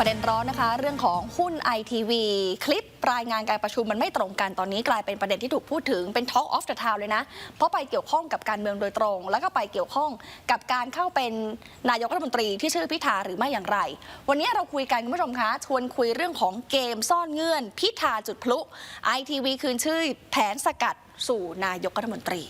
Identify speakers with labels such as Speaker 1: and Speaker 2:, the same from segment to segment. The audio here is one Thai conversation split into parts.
Speaker 1: ประเด็นร้อนนะคะ เรื่องของหุ้นไอทีวีคลิปรายงานการประชุมมันไม่ตรงกันตอนนี้กลายเป็นประเด็นที่ถูกพูดถึงเป็น Talk of the Town เลยนะ เพราะไปเกี่ยวข้องกับการเมืองโดยตรง แล้วก็ไปเกี่ยวข้องกับการเข้าเป็นนายกรัฐมนตรีที่ชื่อพิธาหรือไม่อย่างไร วันนี้เราคุยกันคุณผู้ชมคะชวนคุยเรื่องของเกมซ่อนเงื่อน พิธาจุดพลุไอทีวีคืนชื่อแผนสกัดสู่นายกรัฐมนตรี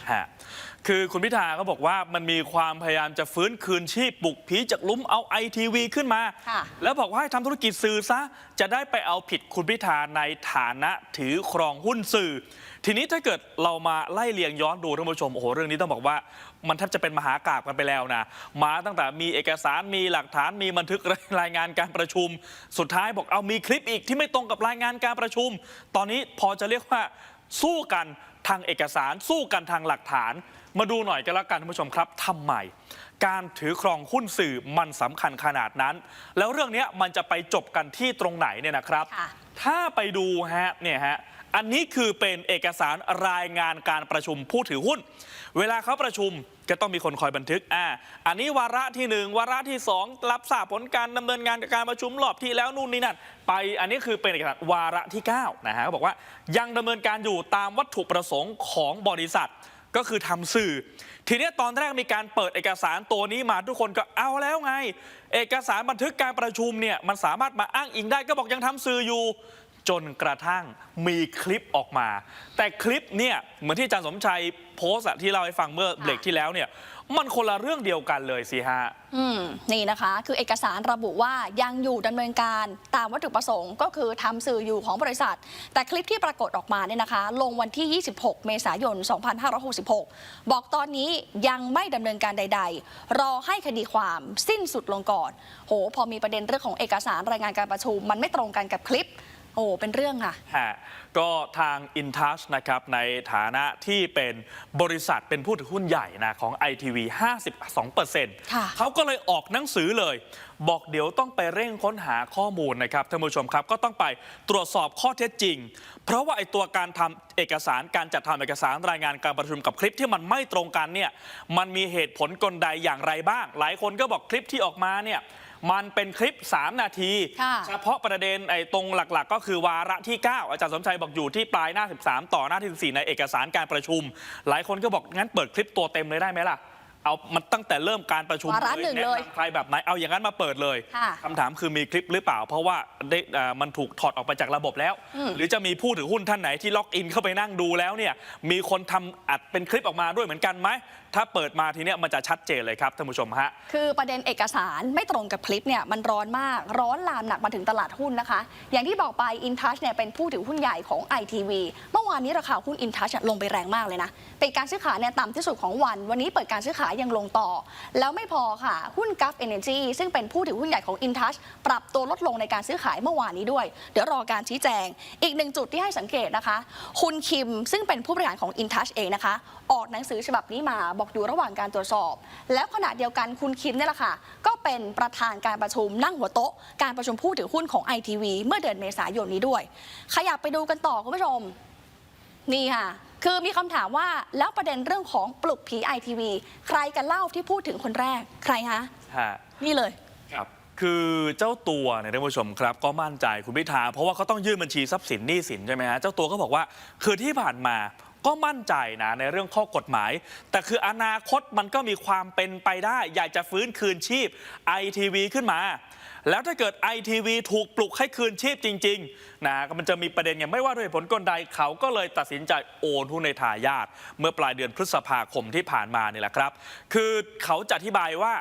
Speaker 2: คือคุณพิธาก็บอกว่ามันมีความพยายามจะฟื้นคืนชีพปลุกผีจากหลุมเอาไอทีวีขึ้นมา
Speaker 1: ค่ะ
Speaker 2: แล้วบอกว่าให้ทำธุรกิจสื่อซะ จะได้ไปเอาผิดคุณพิธาในฐานะถือครองหุ้นสื่อ ทีนี้ถ้าเกิดเรามาไล่เลียงย้อนดูท่านผู้ชมโอ้โหเรื่องนี้ต้องบอกว่า มันแทบจะเป็นมหากราบกันไปแล้วนะมาตั้งแต่มีเอกสารมีหลักฐานมีบันทึกรายงานการประชุม สุดท้ายบอกเอามีคลิปอีกที่ไม่ตรงกับรายงานการประชุม ตอนนี้พอจะเรียกว่าสู้กันทางเอกสารสู้กันทางหลักฐาน มาดูหน่อยกันแล้วกันท่านผู้ชมครับทำไมการถือครองหุ้นสื่อมันสำคัญขนาดนั้น แล้วเรื่องเนี้ยมันจะไปจบกันที่ตรงไหนเนี่ยนะครับ
Speaker 1: ค่ะ
Speaker 2: ถ้าไปดูฮะเนี่ยฮะอันนี้คือเป็นเอกสารรายงานการประชุมผู้ถือหุ้น เวลาเขาประชุมก็ต้องมีคนคอยบันทึกอ่าอันนี้วาระที่หนึ่งวาระที่สองรับทราบผลการดำเนินงานการประชุมรอบที่แล้วนู่นนี่นั่นไปอันนี้คือเป็นเอกสารวาระที่9นะฮะเขาบอกว่ายังดำเนินการอยู่ตามวัตถุประสงค์ของบริษัท ก็คือทำสื่อ ทีนี้ตอนแรกมีการเปิดเอกสารตัวนี้มาทุกคนก็เอาแล้วไง เอกสารบันทึกการประชุมเนี่ยมันสามารถมาอ้างอิงได้ก็บอกยังทำสื่ออยู่ จนกระทั่งมีคลิปออกมา แต่คลิปเนี่ยเหมือนที่อาจารย์สมชัยโพสต์อะที่เราให้ฟังเมื่อเบรกที่แล้วเนี่ยมันคนละเรื่องเดียวกันเลยสิฮะ
Speaker 1: อืม นี่นะคะ คือเอกสารระบุว่ายังอยู่ดำเนินการตามวัตถุประสงค์ ก็คือทำสื่ออยู่ของบริษัท แต่คลิปที่ปรากฏออกมาเนี่ยนะคะ ลงวันที่ 26 เมษายน 2566 บอกตอนนี้ยังไม่ดำเนินการใด ๆ รอให้คดีความสิ้นสุดลงก่อน โห พอมีประเด็นเรื่องของเอกสารรายงานการประชุม มันไม่ตรงกันกับคลิป โอ้เป็นเรื่องค่ะ
Speaker 2: ฮะก็ทาง InTouch นะครับในฐานะที่เป็นบริษัทเป็นผู้ถือหุ้นใหญ่นะของ ITV 52%
Speaker 1: ค่ะ
Speaker 2: เขาก็เลยออกหนังสือเลย บอกเดี๋ยวต้องไปเร่งค้นหาข้อมูลนะครับท่านผู้ชมครับก็ต้องไปตรวจสอบข้อเท็จจริง เพราะว่าไอ้ตัวการทำเอกสารการจัดทำเอกสารรายงานการประชุมกับคลิปที่มันไม่ตรงกันเนี่ยมันมีเหตุผลกลใดอย่างไรบ้าง หลายคนก็บอกคลิปที่ออกมาเนี่ย มันเป็นคลิป 3 นาที
Speaker 1: ค่ะ
Speaker 2: เฉพาะประเด็นไอ้ตรงหลักๆ ก็คือวาระที่ 9 อาจารย์สมชัยบอกอยู่ที่ปลายหน้า 13 ต่อหน้าที่14ในเอกสารการประชุม หลายคนก็บอกงั้นเปิดคลิปตัวเต็มเลยได้ไหมล่ะเอามันตั้งแต่เริ่มการประชุม
Speaker 1: วาระหนึ่งเลย
Speaker 2: แะำใครแบบไหนเอาอย่างนั้นมาเปิดเลย
Speaker 1: ค่ะ
Speaker 2: คำถามคือมีคลิปหรือเปล่า เพราะว่าได้อ่ามันถูกถอดออกไปจากระบบแล้ว
Speaker 1: อืม
Speaker 2: หรือจะมีผู้ถือหุ้นท่านไหนที่ล็อกอินเข้าไปนั่งดูแล้วเนี่ยมีคนทำอัดเป็นคลิปออกมาด้วยเหมือนกันไหม ถ้าเปิดมาทีเนี้ยมันจะชัดเจนเลยครับท่านผู้ชมฮะ
Speaker 1: คือประเด็นเอกสารไม่ตรงกับคลิปเนี่ยมันร้อนมากร้อนลามหนักมาถึงตลาดหุ้นนะคะ อย่างที่บอกไป InTouch เนี่ยเป็นผู้ถือหุ้นใหญ่ของ ITV เมื่อวานนี้ราคาหุ้น InTouch เนี่ยลงไปแรงมากเลยนะเปิดการซื้อขายเนี่ยต่ำที่สุดของวัน วันนี้เปิดการซื้อขายยังลงต่อ แล้วไม่พอค่ะหุ้น g u f Energy ซึ่งเป็นผู้ถือหุ้นใหญ่ของ InTouch ปรับตัวลดลงในการซื้อขายเมื่อวานนี้ด้วย เดี๋ยวรอการชี้แจง อีกหนึ่งจุดที่ให้สังเกตนะคะ คุณคิมซึ่งเป็นผู้บริหารของ InTouch เองนะคะ ออกหนังสือฉบับนี้มาบอกอยู่ระหว่างการตรวจสอบ แล้วขณะเดียวกันคุณคิมเนี่ยแหละค่ะ ก็เป็นประธานการประชุมนั่งหัวโต๊ะ การประชุมผู้ถือหุ้นของ ITV เมื่อเดือนเมษายนนี้ด้วย ขยับไปดูกันต่อคุณผู้ชม นี่ค่ะ คือมีคำถามว่าแล้วประเด็นเรื่องของปลุกผี ITV ใครกันเล่าที่พูดถึงคนแรกใครคะ
Speaker 2: ฮะ
Speaker 1: นี่เลย
Speaker 2: ครับคือเจ้าตัวเนี่ยท่านผู้ชมครับ ก็มั่นใจคุณพิธาเพราะว่าเขาต้องยื่นบัญชีทรัพย์สินหนี้สินใช่ไหมฮะเจ้าตัวก็บอกว่าคือที่ผ่านมา ก็มั่นใจนะในเรื่องข้อกฎหมาย แต่คืออนาคตมันก็มีความเป็นไปได้ อยากจะฟื้นคืนชีพไอทีวีขึ้นมา แล้วถ้าเกิดไอทีวีถูกปลุกให้คืนชีพจริงๆนะมันจะมีประเด็นไงไม่ว่าด้วยผลกลใดเขาก็เลยตัดสินใจโอนหุ้นในทายาทเมื่อปลายเดือนพฤษภาคมที่ผ่านมานี่แหละครับ คือเขาจะอธิบายว่า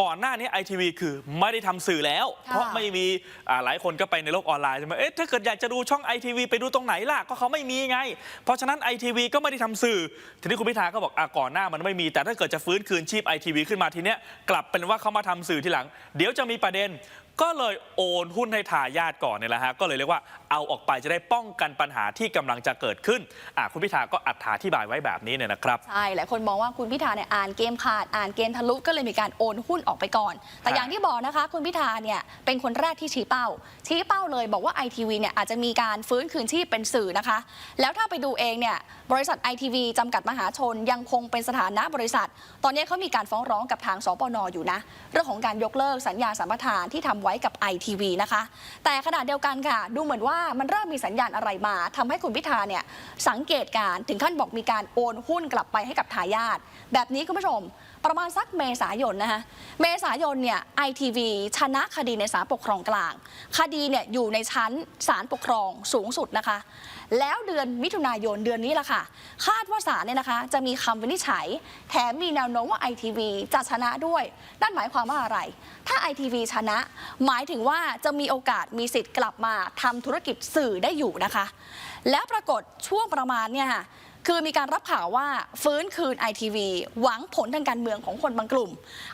Speaker 2: ก่อนหน้านี้ไอทีวีคือไม่ได้ทำสื่อแล้ว
Speaker 1: ค่ะ
Speaker 2: เพราะไม่มีอ่าหลายคนก็ไปในโลกออนไลน์ใช่ไหมเอ๊ะถ้าเกิดอยากจะดูช่องไอทีวีไปดูตรงไหนล่ะก็เขาไม่มีไง เพราะฉะนั้นไอทีวีก็ไม่ได้ทำสื่อ ทีนี้คุณพิธาก็บอกอะก่อนหน้ามันไม่มี แต่ถ้าเกิดจะฟื้นคืนชีพไอทีวีขึ้นมาทีเนี้ยกลับเป็นว่าเขามาทำสื่อทีหลัง เดี๋ยวจะมีประเด็น ก็เลยโอนหุ้นให้ทายาทก่อนเนี่ยแหละฮะก็เลยเรียกว่าเอาออกไปจะได้ป้องกันปัญหาที่กำลังจะเกิดขึ้นอะคุณพิธาก็อธิบายไว้แบบนี้เนี่ยนะครับ
Speaker 1: ใช่หลายคนมองว่าคุณพิธาเนี่ยอ่านเกมขาดอ่านเกมทะลุก็เลยมีการโอนหุ้นออกไปก่อน แต่
Speaker 2: ฮะ
Speaker 1: อย่างที่บอกนะคะ คุณพิธาเนี่ยเป็นคนแรกที่ชี้เป้า ชี้เป้าเลยบอกว่าไอทีวีเนี่ยอาจจะมีการฟื้นคืนชีพเป็นสื่อนะคะ แล้วถ้าไปดูเองเนี่ยบริษัทไอทีวีจำกัดมหาชนยังคงเป็นสถานะบริษัท ตอนนี้เขามีการฟ้องร้องกับทางสปนอยู่นะ เรื่องของการยกเลิกสัญญาสัมปทานที่ทำไว้กับไอทีวีนะคะ แต่ขณะเดียวกันค่ะ ดูเหมือนว่ามันเริ่มมีสัญญาณอะไรมาทำให้คุณพิธาเนี่ยสังเกตการ์ถึงขั้นบอกมีการโอนหุ้นกลับไปให้กับทายาทแบบนี้คุณผู้ชม ประมาณสักเมษายนนะคะเมษายนเนี่ยไอทีวีชนะคดีในศาลปกครองกลาง คดีเนี่ยอยู่ในชั้นศาลปกครองสูงสุดนะคะ แล้วเดือนมิถุนายนเดือนนี้ละค่ะ คาดว่าศาลเนี่ยนะคะจะมีคำวินิจฉัย แถมมีแนวโน้มว่าไอทีวีจะชนะด้วย นั่นหมายความว่าอะไร ถ้าไอทีวีชนะ หมายถึงว่าจะมีโอกาสมีสิทธิ์กลับมาทำธุรกิจสื่อได้อยู่นะคะ แล้วปรากฏช่วงประมาณเนี่ยค่ะ คือมีการรับข่าวว่าฟื้นคืนไอทีวีหวังผลทางการเมืองของคนบางกลุ่ม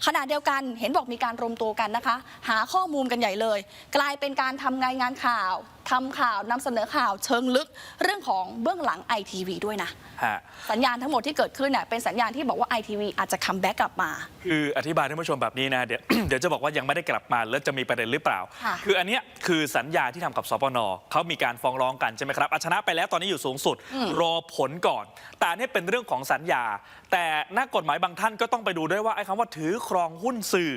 Speaker 1: ขณะเดียวกันเห็นบอกมีการรวมตัวกันนะคะ หาข้อมูลกันใหญ่เลย กลายเป็นการทำงานงานข่าวทำข่าวนำเสนอข่าวเชิงลึกเรื่องของเบื้องหลังไอทีวีด้วยนะ
Speaker 2: ฮะ
Speaker 1: สัญญาณทั้งหมดที่เกิดขึ้นเน่ยเป็นสัญญาณที่บอกว่าไอทีวีอาจจะคัมแบ็กกลับมา
Speaker 2: คืออธิบายท่านผู้ชมแบบนี้นะ เดี๋ยว เดี๋ยวจะบอกว่ายังไม่ได้กลับมาแล้วจะมีประเด็นหรือเปล่า
Speaker 1: ค่ะ
Speaker 2: คืออันเนี้ยคือสัญญาที่ทำกับสปนเขามีการฟ้องร้องกันใช่ไหมครับอะชนะไปแล้วตอนนี้อยู่สูงสุดรอผลก่อน แต่อันนี้เป็นเรื่องของสัญญา แต่นักกฎหมายบางท่านก็ต้องไปดูด้วยว่าไอ้คำว่าถือครองหุ้นสื่อ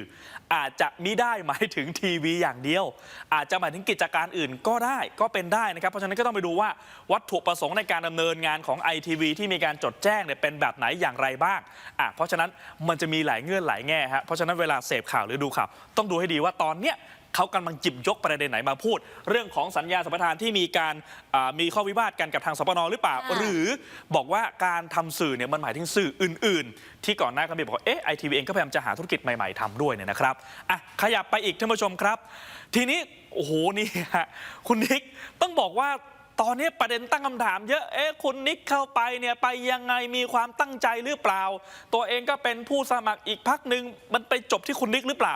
Speaker 2: อาจจะมิได้หมายถึงทีวีอย่างเดียว อาจจะหมายถึงกิจการอื่นก็ได้ก็เป็นได้นะครับ เพราะฉะนั้นก็ต้องไปดูว่าวัตถุประสงค์ในการดำเนินงานของ ITV ที่มีการจดแจ้งเนี่ยเป็นแบบไหนอย่างไรบ้างอะเพราะฉะนั้นมันจะมีหลายเงื่อนหลายแง่ฮะเพราะฉะนั้นเวลาเสพข่าวหรือดูข่าวต้องดูให้ดีว่าตอนเนี้ย เขากำลังจิบยกประเด็นไหนมาพูด เรื่องของสัญญาสัมปทานที่มีการอ่ามีข้อวิวาทกันกับทางสปนหรือเปล่า
Speaker 1: ค่ะ
Speaker 2: หรือบอกว่าการทำสื่อเนี่ยมันหมายถึงสื่ออื่น ๆ ที่ก่อนหน้าก็มีบอกว่าเอ๊ะไอทีวีเองก็พยายามจะหาธุรกิจใหม่ ๆทำด้วยเนี่ยนะครับอะขยับไปอีกท่านผู้ชมครับ ทีนี้โอ้โหนี่ฮะคุณนิกต้องบอกว่า ตอนนี้ประเด็นตั้งคำถามเยอะ เอ๊ะ คุณนิกเข้าไปเนี่ยไปยังไงมีความตั้งใจหรือเปล่า ตัวเองก็เป็นผู้สมัครอีกพักหนึ่งมันไปจบที่คุณนิกหรือเปล่า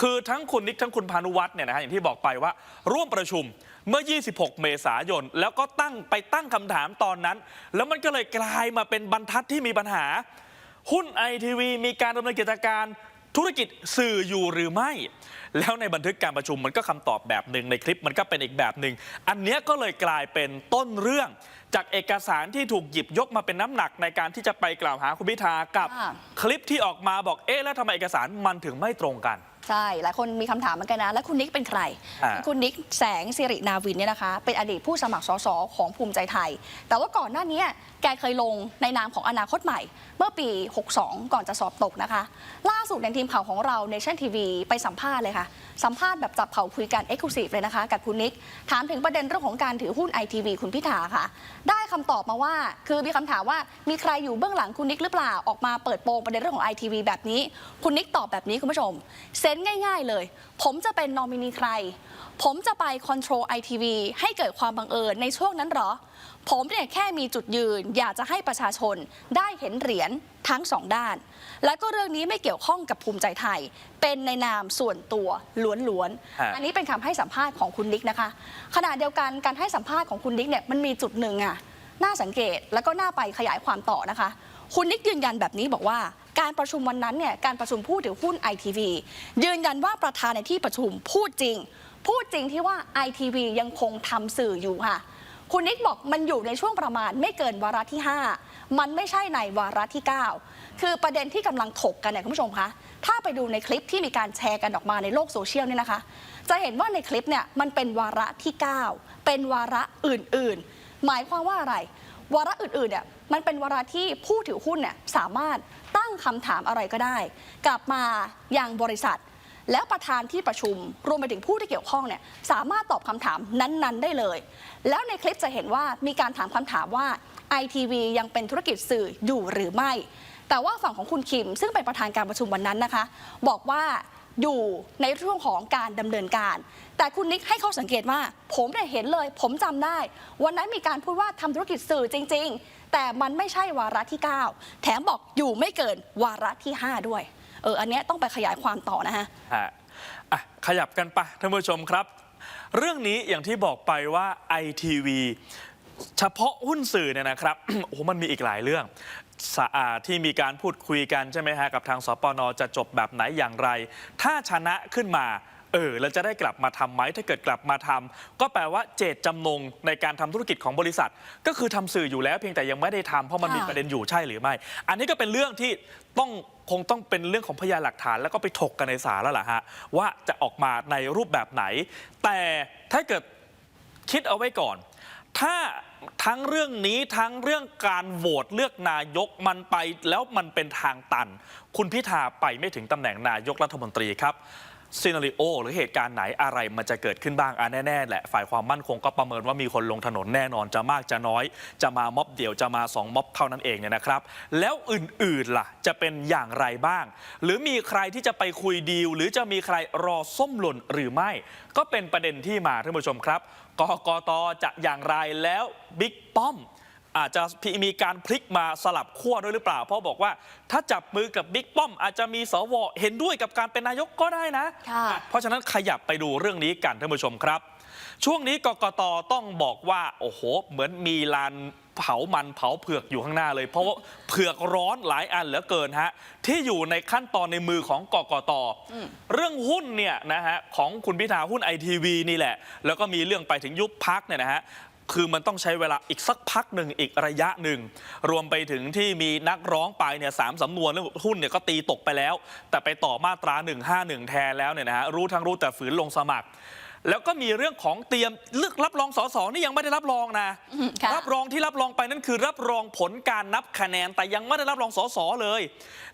Speaker 2: คือทั้งคุณนิกทั้งคุณพานุวัฒน์เนี่ยนะฮะอย่างที่บอกไปว่า ร่วมประชุมเมื่อ 26 เมษายน แล้วก็ตั้งไปตั้งคำถามตอนนั้น แล้วมันก็เลยกลายมาเป็นบรรทัดที่มีปัญหา หุ้นไอทีวีมีการดำเนินกิจการ ธุรกิจสื่ออยู่หรือไม่ แล้วในบันทึกการประชุมมันก็คำตอบแบบหนึ่งในคลิปมันก็เป็นอีกแบบหนึ่งอันเนี้ยก็เลยกลายเป็นต้นเรื่อง จากเอกสารที่ถูกหยิบยกมาเป็นน้ำหนักในการที่จะไปกล่าวหาคุณพิธากับ
Speaker 1: ค่ะ
Speaker 2: คลิปที่ออกมาบอกเอ๊ะแล้วทำไมเอกสารมันถึงไม่ตรงกัน
Speaker 1: ใช่ หลายคนมีคำถามเหมือนกันนะ แล้วคุณนิกเป็นใคร
Speaker 2: อ่า
Speaker 1: คุณนิกแสงสิรินาวินเนี่ยนะคะ เป็นอดีตผู้สมัครสสของภูมิใจไทย แต่ว่าก่อนหน้านี้แกเคยลงในนามของอนาคตใหม่ เมื่อปี 62 ก่อนจะสอบตกนะคะ ล่าสุดในทีมข่าวของเราในชั่นทีวีไปสัมภาษณ์เลยค่ะ สัมภาษณ์แบบจับเข่าคุยกันเอ็กซ์คลูซีฟเลยนะคะ กับคุณนิก ถามถึงประเด็นเรื่องของการถือหุ้นไอทีวีคุณพิธาค่ะ ได้คำตอบมาว่า คือมีคำถามว่ามีใครอยู่เบื้องหลังคุณนิกหรือเปล่า ออกมาเปิดโปงประเด็นเรื่องของไอทีวีแบบนี้ คุณนิกตอบแบบนี้คุณผู้ชม เซนส์ง่าย ๆเลย ผมจะเป็นนอมินีใคร ผมจะไปคอนโทรลไอทีวีให้เกิดความบังเอิญในช่วงนั้นเหรอ ผมเนี่ยแค่มีจุดยืน อยากจะให้ประชาชนได้เห็นเหรียญทั้งสองด้าน และก็เรื่องนี้ไม่เกี่ยวข้องกับภูมิใจไทย เป็นในนามส่วนตัวล้วน
Speaker 2: ฮะ
Speaker 1: ๆอันนี้เป็นคำให้สัมภาษณ์ของคุณนิกนะคะ ขณะเดียวกันการให้สัมภาษณ์ของคุณนิกเนี่ยมันมีจุดหนึ่งอะน่าสังเกตแล้วก็น่าไปขยายความต่อนะคะ คุณนิกยืนยันแบบนี้บอกว่า การประชุมวันนั้นเนี่ยการประชุมผู้ถือหุ้นไอทีวียืนยันว่าประธานในที่ประชุมพูดจริง พูดจริงที่ว่า ITV ยังคงทำสื่ออยู่ค่ะคุณนิกบอกมันอยู่ในช่วงประมาณไม่เกินวาระที่ 5 มันไม่ใช่ในวาระที่ 9 คือประเด็นที่กำลังถกกันเนี่ยคุณผู้ชมคะถ้าไปดูในคลิปที่มีการแชร์กันออกมาในโลกโซเชียลเนี่ยนะคะ จะเห็นว่าในคลิปเนี่ยมันเป็นวาระที่ 9 เป็นวาระอื่นๆ หมายความว่าอะไร วาระอื่นๆเนี่ย มันเป็นวาระที่ผู้ถือหุ้นเนี่ยสามารถตั้งคำถามอะไรก็ได้ กลับมาอยังบริษัท แล้วประธานที่ประชุมรวมไปถึงผู้ที่เกี่ยวข้องเนี่ยสามารถตอบคำถามนั้น ๆ ได้เลย แล้วในคลิปจะเห็นว่ามีการถามคำถามว่า ITV ยังเป็นธุรกิจสื่ออยู่หรือไม่ แต่ว่าฝั่งของคุณคิม ซึ่งเป็นประธานการประชุมวันนั้นนะคะ บอกว่าอยู่ในช่วงของการดำเนินการ แต่คุณนิกให้เข้อสังเกตว่า ผมเนี่ยเห็นเลย ผมจำได้ วันนั้นมีการพูดว่าทำธุรกิจสื่อจริง แต่มันไม่ใช่วาระที่ 9 แถมบอกอยู่ไม่เกินวาระที่ 5 ด้วย เออ อันเนี้ยต้องไปขยายความต่อนะฮะ
Speaker 2: ฮะอะขยับกันไปท่านผู้ชมครับ เรื่องนี้อย่างที่บอกไปว่า ITV เฉพาะหุ้นสื่อเนี่ยนะครับ โอ้โหมันมีอีกหลายเรื่องสะอาดที่มีการพูดคุยกันใช่ไหมฮะกับทางสปนจะจบแบบไหนอย่างไร ถ้าชนะขึ้นมา เออแล้วจะได้กลับมาทำไหมถ้าเกิดกลับมาทำก็แปลว่าเจตจำนงในการทำธุรกิจของบริษัท ก็คือทำสื่ออยู่แล้วเพียงแต่ยังไม่ได้ทำเพราะมันมี
Speaker 1: ค่ะ
Speaker 2: ประเด็นอยู่ใช่หรือไม่ อันนี้ก็เป็นเรื่องที่ต้องคงต้องเป็นเรื่องของพยานหลักฐานแล้วก็ไปถกกันในศาลแล้วล่ะฮะว่าจะออกมาในรูปแบบไหน แต่ถ้าเกิด คิดเอาไว้ก่อน ถ้าทั้งเรื่องนี้ทั้งเรื่องการโหวตเลือกนายกมันไปแล้วมันเป็นทางตัน คุณพิธาไปไม่ถึงตำแหน่งนายกรัฐมนตรีครับ ซีนารีโอหรือเหตุการณ์ไหนอะไรมันจะเกิดขึ้นบ้างอะแน่ๆแหละฝ่ายความมั่นคงก็ประเมินว่ามีคนลงถนนแน่นอนจะมากจะน้อย จะมาม็อบเดียวจะมาสองม็อบเท่านั้นเองเนี่ยนะครับ แล้วอื่นๆล่ะ จะเป็นอย่างไรบ้าง หรือมีใครที่จะไปคุยดีล หรือจะมีใครรอส้มหล่นหรือไม่ ก็เป็นประเด็นที่มาท่านผู้ชมครับกกตจะอย่างไรแล้วบิ๊กป้อม อาจจะมีการพลิกมาสลับขั้วด้วยหรือเปล่า เพราะบอกว่าถ้าจับมือกับบิ๊กป้อม อาจจะมีสวเห็นด้วยกับการเป็นนายกก็ได้นะ
Speaker 1: ค่ะ
Speaker 2: เพราะฉะนั้นขยับไปดูเรื่องนี้กันท่านผู้ชมครับ ช่วงนี้กกตต้องบอกว่า โอ้โห เหมือนมีลานเผามันเผาเผือกอยู่ข้างหน้าเลย เพราะว่าเผือกร้อนหลายอันเหลือเกินฮะที่อยู่ในขั้นตอนในมือของกกตเรื่องหุ้นเนี่ยนะฮะของคุณพิธาหุ้นไอทีวีนี่แหละ แล้วก็มีเรื่องไปถึงยุบพักเนี่ยนะฮะ คือมันต้องใช้เวลาอีกสักพักหนึ่งอีกระยะหนึ่ง รวมไปถึงที่มีนักร้องไปเนี่ยสามสำนวนเรื่องหุ้นเนี่ยก็ตีตกไปแล้ว แต่ไปต่อมาตรา 151 แทนแล้วเนี่ยนะฮะรู้ทั้งรู้แต่ฝืนลงสมัคร แล้วก็มีเรื่องของเตรียมเลือกรับรองสสนี่ยังไม่ได้รับรองนะ
Speaker 1: อืมค่ะ
Speaker 2: รับรองที่รับรองไปนั่นคือ รับรองผลการนับคะแนนแต่ยังไม่ได้รับรองสสเลย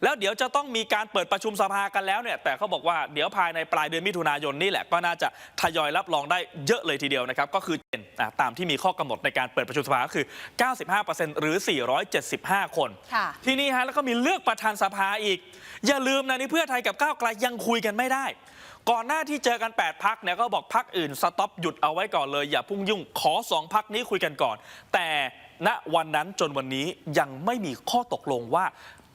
Speaker 2: แล้วเดี๋ยวจะต้องมีการเปิดประชุมสภากันแล้วเนี่ย แต่เขาบอกว่าเดี๋ยวภายในปลายเดือนมิถุนายนนี่แหละก็น่าจะทยอยรับรองได้เยอะเลยทีเดียวนะครับ ก็คืออะตามที่มีข้อกำหนดในการเปิดประชุมสภาก็คือ 95%หรือ 475 คน
Speaker 1: ค่ะ
Speaker 2: ทีนี้ฮะแล้วก็มีเลือกประธานสภาอีก อย่าลืมนะนี่เพื่อไทยกับก้าวไกลยังคุยกันไม่ได้ก่อนหน้าที่เจอกัน 8 พักเนี่ยก็บอกพักอื่นสต็อปหยุดเอาไว้ก่อนเลย อย่าพุ่งยุ่งขอ 2 พักนี้คุยกันก่อน แต่ณวันนั้นจนวันนี้ยังไม่มีข้อตกลงว่า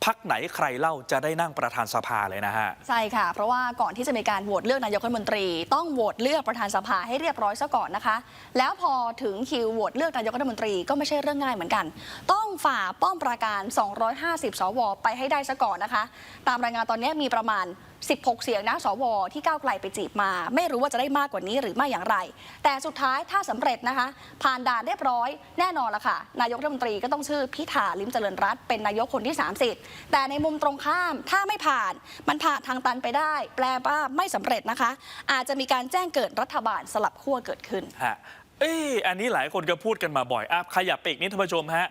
Speaker 2: พักไหนใครเล่าจะได้นั่งประธานสภาเลยนะฮะ
Speaker 1: ใช่ค่ะ เพราะว่าก่อนที่จะมีการโหวตเลือกนายกรัฐมนตรี ต้องโหวตเลือกประธานสภาให้เรียบร้อยซะก่อนนะคะ แล้วพอถึงคิวโหวตเลือกนายกรัฐมนตรีก็ไม่ใช่เรื่องง่ายเหมือนกัน ต้องฝ่าป้อมปราการ 250 สว ไปให้ได้ซะก่อนนะคะ ตามรายงานตอนนี้มีประมาณ16 เสียงนะสวที่ก้าวไกลไปจีบมา ไม่รู้ว่าจะได้มากกว่านี้หรือไม่อย่างไร แต่สุดท้ายถ้าสำเร็จนะคะ ผ่านด่านเรียบร้อยแน่นอนละค่ะ นายกรัฐมนตรีก็ต้องชื่อพิธาลิมเจริญรัตน์เป็นนายกคนที่ 30 แต่ในมุมตรงข้ามถ้าไม่ผ่านมันผ่านทางตันไปได้ แปลว่าไม่สำเร็จนะคะ อาจจะมีการแจ้งเกิดรัฐบาลสลับขั้วเกิดขึ้น
Speaker 2: ฮะเอ้ยอันนี้หลายคนก็พูดกันมาบ่อยอะขยับไปอีกนิดท่านผู้ชมฮะ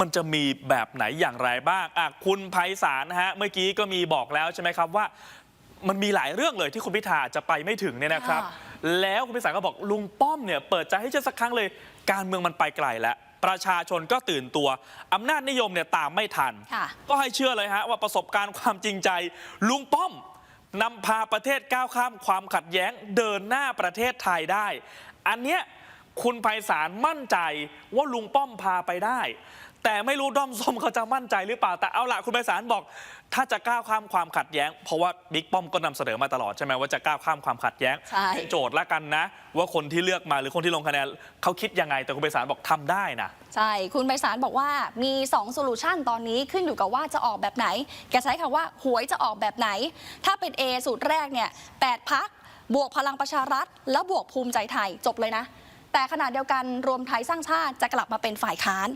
Speaker 2: มันจะมีแบบไหนอย่างไรบ้างอะคุณไพศาลนะฮะ เมื่อกี้ก็มีบอกแล้วใช่ไหมครับว่า มันมีหลายเรื่องเลยที่คุณพิธาจะไปไม่ถึงเนี่ยนะครับ
Speaker 1: ค่ะ
Speaker 2: แล้วคุณพิศาลก็บอกลุงป้อมเนี่ยเปิดใจให้เช่นสักครั้งเลย การเมืองมันไปไกลแล้ว ประชาชนก็ตื่นตัวอำนาจนิยมเนี่ยตามไม่ทัน
Speaker 1: ค่ะ
Speaker 2: ก็ให้เชื่อเลยฮะว่าประสบการณ์ความจริงใจ ลุงป้อมนำพาประเทศก้าวข้ามความขัดแย้งเดินหน้าประเทศไทยได้ อันเนี้ยคุณไพศาลมั่นใจว่าลุงป้อมพาไปได้ แต่ไม่รู้ด้อมส้มเขาจะมั่นใจหรือเปล่า แต่เอาละคุณไพศาลบอก ถ้าจะก้าวข้ามความขัดแย้ง เพราะว่าบิ๊กป้อมก็นำเสนอมาตลอดใช่ไหมว่าจะก้าวข้ามความขัดแย้ง
Speaker 1: ใช่
Speaker 2: เป็นโจทย์ละกันนะ ว่าคนที่เลือกมาหรือคนที่ลงคะแนนเขาคิดยังไง แต่คุณไพศาลบอกทำได้นะ
Speaker 1: ใช่ คุณไพศาลบอกว่ามี2โซลูชันตอนนี้ขึ้นอยู่กับว่าจะออกแบบไหน แกใช้คำว่าหวยจะออกแบบไหน ถ้าเป็น A สูตรแรกเนี่ย8พักบวกพลังประชารัฐ แล้วบวกภูมิใจไทยจบเลยนะ แต่ขณะเดียวกันรวมไทยสร้างชาติจะกลับมาเป็นฝ่ายค้าน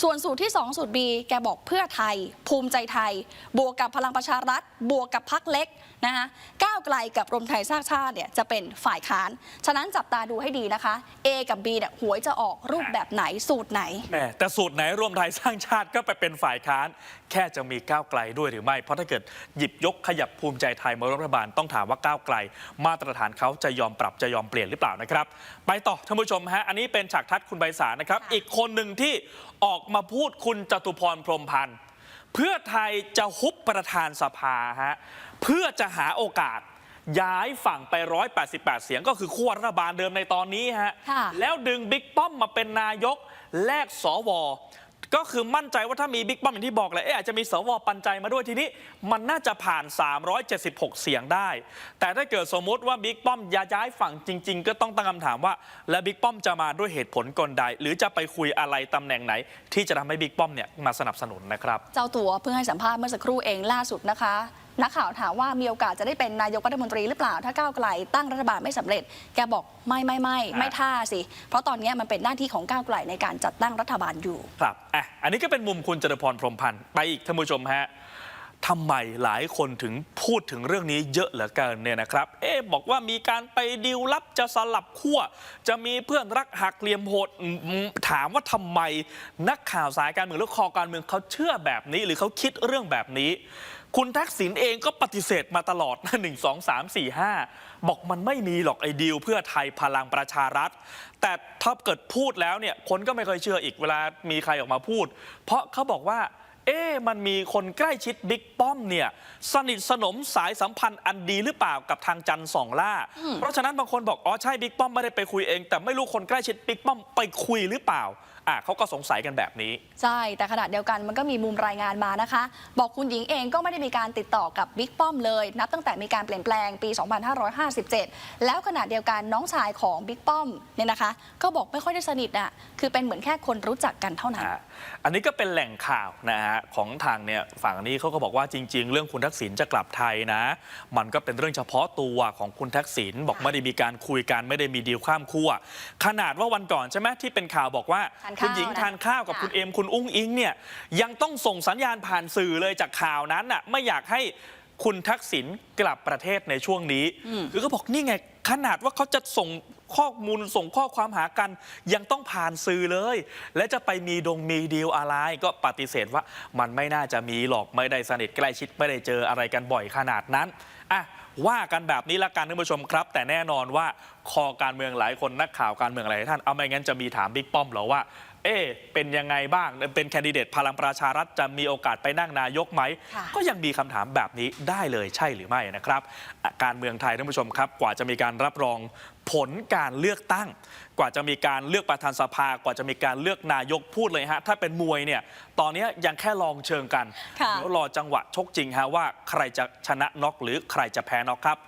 Speaker 1: ส่วนสูตรที่ 2 สูตร B แกบอกเพื่อไทย ภูมิใจไทย บวกกับพลังประชารัฐ บวกกับพักเล็ก นะคะก้าวไกลกับรวมไทยสร้างชาติเนี่ยจะเป็นฝ่ายค้าน ฉะนั้นจับตาดูให้ดีนะคะ A กับ B เนี่ยหวยจะออกรูปแบบไหนสูตรไหน
Speaker 2: แหมแต่สูตรไหนรวมไทยสร้างชาติก็ไปเป็นฝ่ายค้าน แค่จะมีก้าวไกลด้วยหรือไม่ เพราะถ้าเกิดหยิบยกขยับภูมิใจไทยมาร่วมรัฐบาลต้องถามว่าก้าวไกล มาตรฐานเขาจะยอมปรับจะยอมเปลี่ยนหรือเปล่านะครับ ไปต่อท่านผู้ชมฮะอันนี้เป็นฉากทัดคุณใบสารนะครับ
Speaker 1: ค่ะ
Speaker 2: อีกคนหนึ่งที่ออกมาพูดคุณจตุพรพรหมพันธ์ เพื่อไทยจะฮุบประธานสภาฮะเพื่อจะหาโอกาสย้ายฝั่งไป 188 เสียงก็คือขั้วรัฐบาลเดิมในตอนนี้ฮะ
Speaker 1: ค่ะ
Speaker 2: แล้วดึงบิ๊กป้อมมาเป็นนายกแลกสว ก็คือมั่นใจว่าถ้ามีบิ๊กป้อมอย่างที่บอกเลยเอ๊ะอาจจะมีสวปันใจมาด้วยทีนี้ มันน่าจะผ่าน 376 เสียงได้ แต่ถ้าเกิดสมมุติว่าบิ๊กป้อมย้ายฝั่งจริง ๆ ก็ต้องตั้งคำถามว่า แล้วบิ๊กป้อมจะมาด้วยเหตุผลกลใด หรือจะไปคุยอะไรตำแหน่งไหน ที่จะทำให้บิ๊กป้อมเนี่ยมาสนับสนุนนะครับ
Speaker 1: เจ้าตัวเพิ่งให้สัมภาษณ์เมื่อสักครู่เองล่าสุดนะคะ นักข่าวถามว่ามีโอกาสจะได้เป็นนายกรัฐมนตรีหรือเปล่า ถ้าก้าวไกลตั้งรัฐบาลไม่สำเร็จ แกบอกไม่ไม่ไม่ไม่ท่าสิ เพราะตอนนี้มันเป็นหน้าที่ของก้าวไกลในการจัดตั้งรัฐบาลอยู่
Speaker 2: ครับอะอันนี้ก็เป็นมุมคุณจตุพรพรหมพันธ์ไปอีกท่านผู้ชมฮะทำไมหลายคนถึงพูดถึงเรื่องนี้เยอะเหลือเกินเนี่ยนะครับ เอ๊ะบอกว่ามีการไปดิวลับจะสลับขั้ว จะมีเพื่อนรักหักเหลี่ยมโหดอืมถามว่าทำไมนักข่าวสายการเมืองหรือคอการเมืองเขาเชื่อแบบนี้ หรือเขาคิดเรื่องแบบนี้ คุณทักษิณเองก็ปฏิเสธมาตลอดหนึ่งสองสามสี่ห้าบอกมันไม่มีหรอกไอ้ดีลเพื่อไทยพลังประชารัฐ แต่ถ้าเกิดพูดแล้วเนี่ยคนก็ไม่เคยเชื่ออีกเวลามีใครออกมาพูด เพราะเขาบอกว่า เอ๊ะมันมีคนใกล้ชิดบิ๊กป้อมเนี่ยสนิทสนมสายสัมพันธ์อันดีหรือเปล่ากับทางจันทร์สองล่า เพราะฉะนั้นบางคนบอกอ๋อใช่บิ๊กป้อมไม่ได้ไปคุยเอง แต่ไม่รู้คนใกล้ชิดบิ๊กป้อมไปคุยหรือเปล่า อะเขาก็สงสัยกันแบบนี้
Speaker 1: ใช่ แต่ขณะเดียวกันมันก็มีมุมรายงานมานะคะ บอกคุณหญิงเองก็ไม่ได้มีการติดต่อกับบิ๊กป้อมเลย นับตั้งแต่มีการเปลี่ยนแปลงปี 2557 แล้วขณะเดียวกันน้องชายของบิ๊กป้อมเนี่ยนะคะ ก็บอกไม่ค่อยได้สนิทอะคือเป็นเหมือนแค่คนรู้จักกันเท่านั้น
Speaker 2: อะอันนี้ก็เป็นแหล่งข่าวนะฮะของทางเนี่ยฝั่งนี้เขาก็บอกว่าจริง ๆ เรื่องคุณทักษิณจะกลับไทยนะ มันก็เป็นเรื่องเฉพาะตัวของคุณทักษิณบอกไม่ได้มีการคุยกันไม่ได้มีดีลข้ามขั้วขนาดว่าวันก่อนใช่ไหมที่เป็นข่าวบอกว่า
Speaker 1: ทาน
Speaker 2: คุ
Speaker 1: ข้าว
Speaker 2: ณหญิง
Speaker 1: นะ
Speaker 2: ทานข้าวกับ
Speaker 1: ค่ะ
Speaker 2: คุณเอ็มคุณอุ้งอิงเนี่ยยังต้องส่งสัญญาณผ่านสื่อเลยจากข่าวนั้นน่ะไม่อยากให้คุณทักษิณกลับประเทศในช่วงนี้ คือเขาบอกนี่ไงขนาดว่าเขาจะส่งข้อมูลส่งข้อความหากัน ยังต้องผ่านสื่อเลย และจะไปมีดงมีดีลอะไร ก็ปฏิเสธว่ามันไม่น่าจะมีหรอกไม่ได้สนิทใกล้ชิดไม่ได้เจออะไรกันบ่อยขนาดนั้นอะว่ากันแบบนี้ละกันท่านผู้ชมครับ แต่แน่นอนว่าคอการเมืองหลายคนนักข่าวการเมืองหลายท่านเอาไม่งั้นจะมีถามบิ๊กป้อมเหรอว่า เอ๊ะเป็นยังไงบ้าง เป็นแคนดิเดตพลังประชารัฐจะมีโอกาสไปนั่งนายกไหม
Speaker 1: ค่ะ
Speaker 2: ก็ยังมีคำถามแบบนี้ได้เลยใช่หรือไม่นะครับอะการเมืองไทยท่านผู้ชมครับ กว่าจะมีการรับรองผลการเลือกตั้ง กว่าจะมีการเลือกประธานสภา กว่าจะมีการเลือกนายกพูดเลยฮะ ถ้าเป็นมวยเนี่ย ตอนนี้ยังแค่ลองเชิงกัน
Speaker 1: ค่ะ
Speaker 2: เดี๋ยวรอจังหวะชกจริงฮะว่าใครจะชนะน็อกหรือใครจะแพ้น็อกครับ